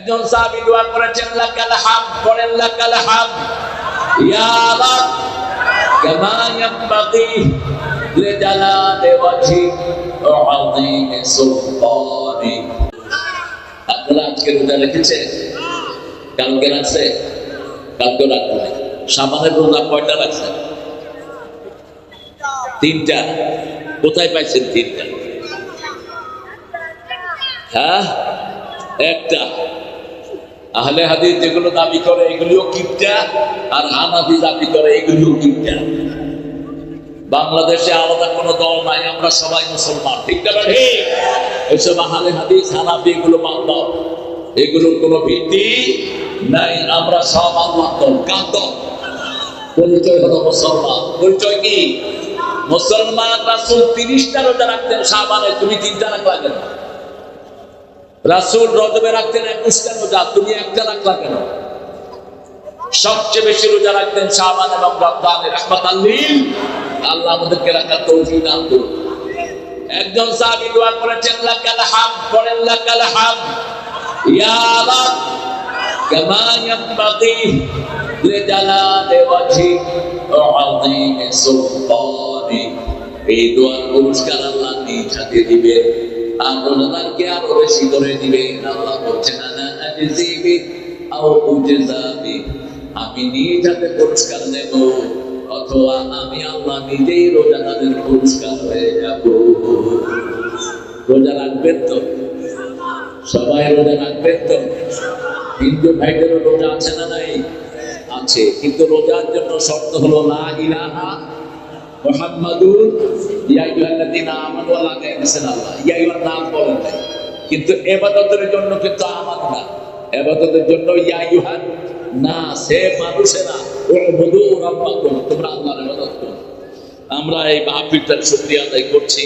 একজন সাহাবী দোয়া করেছেন, লাকাল হাম করেন লাকাল হাম। ইয়া রাব কামা ইয়ানবাগি লিজালালি ওয়াজহি ওয়া আযীমি সুলতানি। আপনারা আজকে রোজা রেখেছেন কালকে রাখছে? কালকে রাখবে সামানের রোজা কয়টা রাখছে? তিনটা। কোথায় পাইছেন তিনটা? হ্যাঁ? একটা। আহলে হাদিস যেগুলো দাবি করে এগুলিও কিপটা আর হানাফি দাবি করে এগুলিও কিপটা। বাংলাদেশে আলাদা কোনো দল নাই আমরা সবাই মুসলমান ঠিক না ঠিক। এসব আহলে হাদিস হানাফি এগুলো বাদ দাও। এগুলোর কোনো ভিত্তি নাই আমরা সব আল্লাহ দল। কার দল? পরিচয় হলো মুসলমান। পরিচয় কি? মুসলমান রাসুল তিরিশটা রোজা রাখতেন সাবানে তুমি তিনটা রাখলা কেন? রাসুল রজবে রাখতেন একুশটা রোজা। তুমি একটা রাখলা কেন? সবচেয়ে বেশি রোজা রাখতেন শাহবান এবং রহমত আল্লাহ আমাদেরকে রাখার তৌফিক দান করুন। একজন সাহাবী দোয়া করেছেন হাম করেন লাকাল হাম ইয়া এই দোয়ার পুরস্কার আল্লাহ নিজ হাতে দিবেন আর রোজাদারকে আরও বেশি করে দিবেন আল্লাহ বলছেন আমি নিজ পুরস্কার দেব অথবা আমি আল্লাহ নিজেই রোজাদারের পুরস্কার হয়ে যাব। রোজা রাখবেন তো? সবাই রোজা রাখবেন তো? হিন্দু ভাইদেরও রোজা আছে না নাই? আছে, কিন্তু রোজার জন্য শর্ত হলো ইলাহা মুহাম্মাদুর ইয়া আইয়ুহাল্লাযীনা আমানু লাগায় দিয়েছেন আল্লাহ। ইয়া আইয়ুহান নাম বলেন কিন্তু এবাদতের জন্য কিন্তু আমাদ না। এবাদতের জন্য ইয়া আইয়ুহান না, সে মানুষেরা উবুদু রাব্বাকুম, তোমরা আল্লাহর ইবাদত করো। আমরা এই মাহফিলটার শুকরিয়া আদায় করছি।